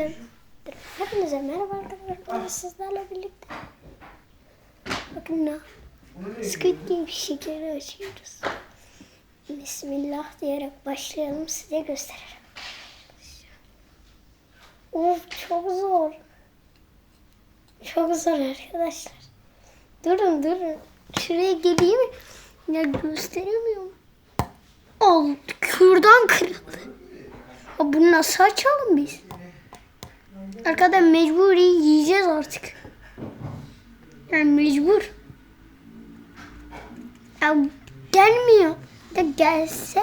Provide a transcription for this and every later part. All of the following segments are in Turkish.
arkadaşlar. Hepinize merhaba arkadaşlar. Sizlerle birlikte. Bakın ne? Squid Game şekeri açıyoruz. Bismillah diyerek başlayalım. Size gösteririm. Of çok zor. Çok zor arkadaşlar. Durun durun. Şuraya geleyim. Ya gösteremiyorum. Al kürdan kırıldı. Ya bunu nasıl açalım biz? Arkada mecburi yiyeceğiz artık. Yani mecbur. Ya gelmiyor. Ya gelse.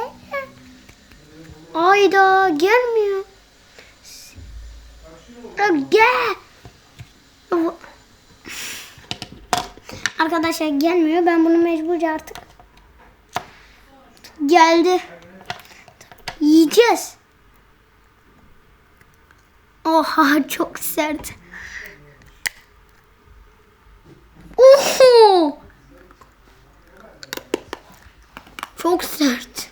Ayda gelmiyor. Ya gel. Arkadaşlar gelmiyor. Ben bunu mecburca artık geldi. Yiyeceğiz. Oha çok sert. Oho! Çok sert.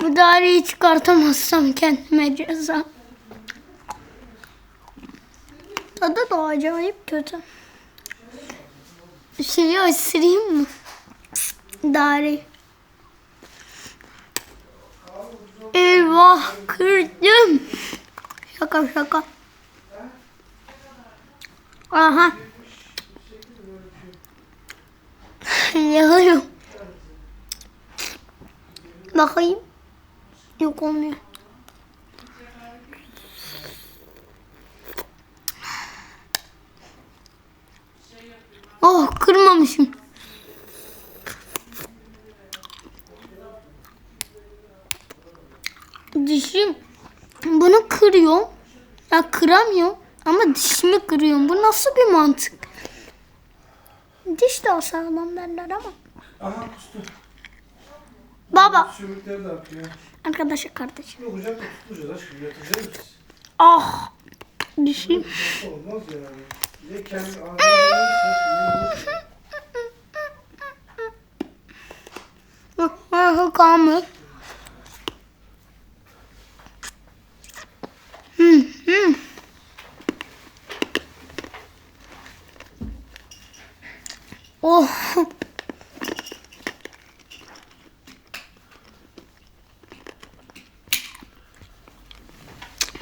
Bu daireyi çıkartamazsam kendime ceza. Tadı da acayip kötü. Şeyi ısırayım mı? Daireyi. Eyvah kırdım. Şaka şaka. Aha. Yanıyorum. Bakayım. Yok olmuyor. Oh kırmamışım. Dişim bunu kırıyor. Ya kıramıyor ama dişimi kırıyorum. Bu nasıl bir mantık? Diş de o sağlam derler ama. Aha kustu. Baba. Sümükleri de akıyor. Arkadaşa kardeşim. Yok hocam da tutmayacağız aşkım yatacağız biz. Ah. Dişim. Olmaz yani. Ya kendi ağzını Ah, kalmış. Oh.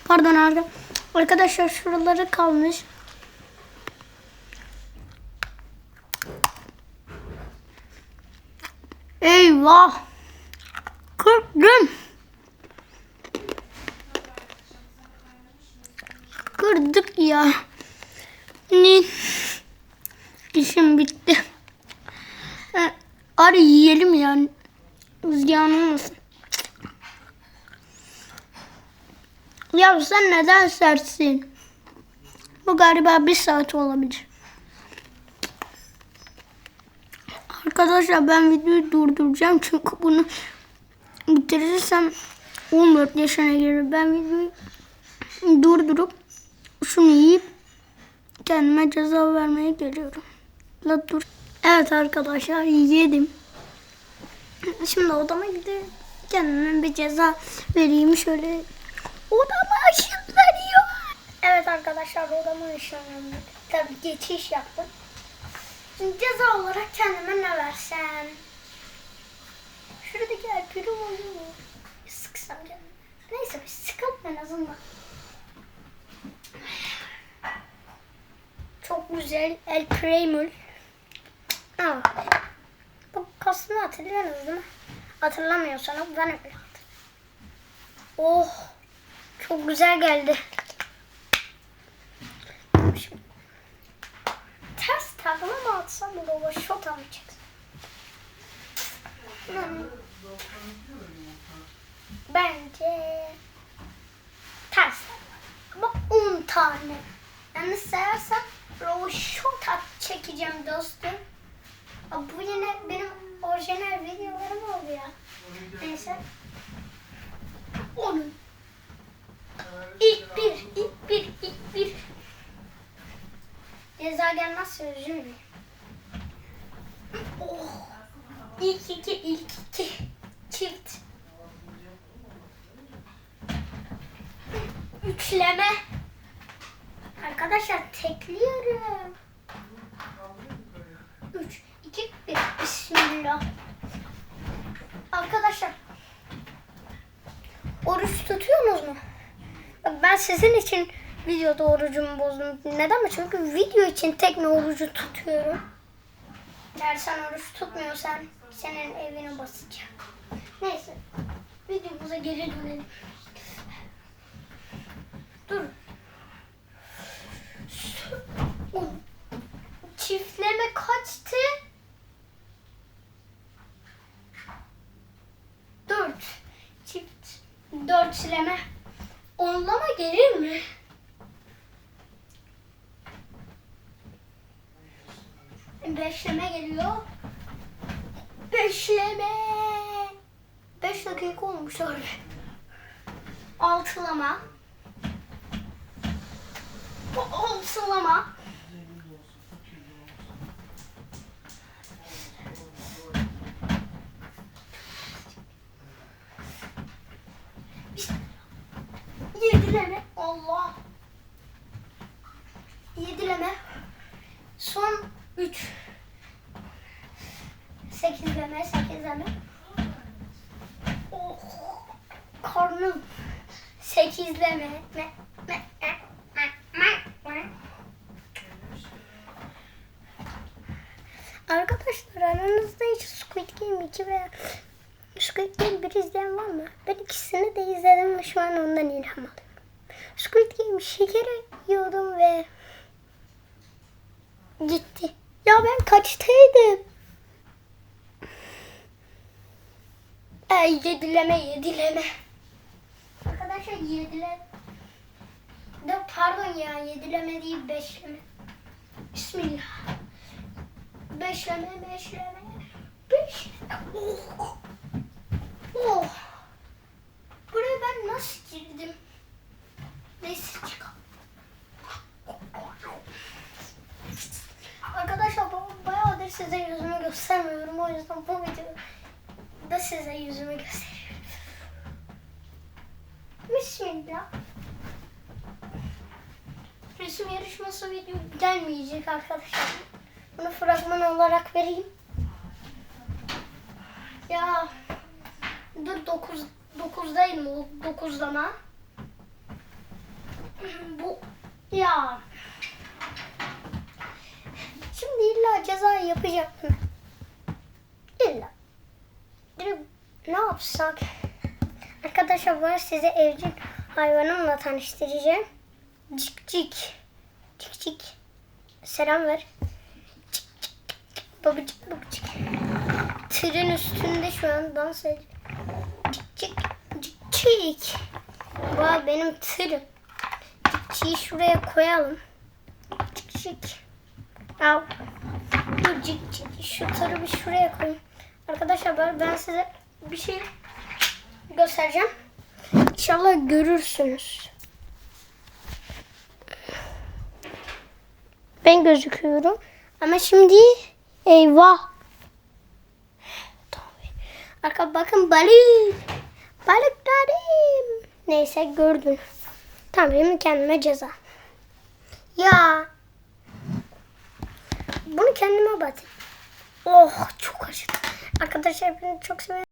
Pardon abi. Arkadaşlar şuraları kalmış. Eyvah. Kırdım. Kırdık ya. Ne? İşim bitti. Arı yiyelim yani. Ziyan olmasın. Ya sen neden sertsin? Bu galiba bir saat olabilir. Arkadaşlar ben videoyu durduracağım çünkü bunu bitirirsem 14 yaşına gelir. Ben videoyu durdurup şunu yiyip kendime ceza vermeye geliyorum. La dur. Evet arkadaşlar yedim. Şimdi odama gidip kendime bir ceza vereyim şöyle. Odama ışınlanıyor. Evet arkadaşlar odama ışınlanıyor. Tabii geçiş yaptım. Şimdi ceza olarak kendime ne versem? Şuradaki erkeğim oluyor mu? Sıksam kendime. Neyse bir sıkalım en azından. Çok güzel El Premul. Aa, kasını hatırlıyorsunuz değil mi? Hatırlamıyorsanız ben öyle hatırlıyorum. Oh, çok güzel geldi. Şimdi ters takla mı atsam baba şot çıksın? Hmm. Bence ters. Ama 10 tane. Yani sayarsam şot at çekeceğim dostum. Bu yine benim orijinal videolarım oldu ya. Neyse. Onun. İlk bir, ilk bir, ilk bir. Ceza gelmezse üzülmeyin. Oh. İlk iki, ilk iki. Çift. Üçleme. Arkadaşlar tekliyorum. 3, 2, 1. Bismillah. Arkadaşlar. Oruç tutuyorsunuz mu? Ben sizin için videoda orucumu bozdum. Neden mi? Çünkü video için tekne orucu tutuyorum. Eğer sen oruç tutmuyorsan senin evine basacağım. Neyse. Videomuza geri dönelim. Dur. Çiftleme kaçtı? Dört. Çift. Dörtleme. Onlama gelir mi? Beşleme geliyor. Beşleme. Beş dakika olmuş abi. Altılama. Altılama. Me, me, me, me. Arkadaşlar aranızda hiç Squid Game 2 veya Squid Game 1 izleyen var mı? Ben ikisini de izledim ve şu an ondan ilham alıyorum. Squid Game şekeri yiyordum ve gitti. Ya ben kaçtaydım? Ay yedileme yedileme. Arkadaşlar yedileme. De pardon ya yedileme değil beşleme. Bismillah. Beşleme beşleme. Beşleme. Oh. Oh. Buraya ben nasıl girdim? Neyse çıkalım. Arkadaşlar ba- bayağıdır size yüzümü göstermiyorum. O yüzden bu videoda size yüzümü gösteriyorum. Bismillah. Resim yarışması video gelmeyecek arkadaşlar. Bunu fragman olarak vereyim. Ya dur 9 9'dayım o 9'lama. Bu ya Şimdi illa ceza yapacak mı? İlla. Ne yapsak? Arkadaşlar ben size evcil hayvanımla tanıştıracağım. Cik cik. Cik cik. Selam ver. Cik cik cik. Babacık babacık. Tırın üstünde şu an dans ediyor. Cik cik cik cik. Bu benim tırım. Cik cik'i şuraya koyalım. Cik cik. Al. Dur cik cik. Şu tırı bir şuraya koyayım. Arkadaşlar ben, size bir şey göstereceğim. İnşallah görürsünüz. Ben gözüküyorum. Ama şimdi eyvah. Arka bakın balık. Balıklarım. Neyse gördün. Tamam benim kendime ceza. Ya. Bunu kendime batayım. Oh çok acıdı. Arkadaşlar beni çok seviyorum.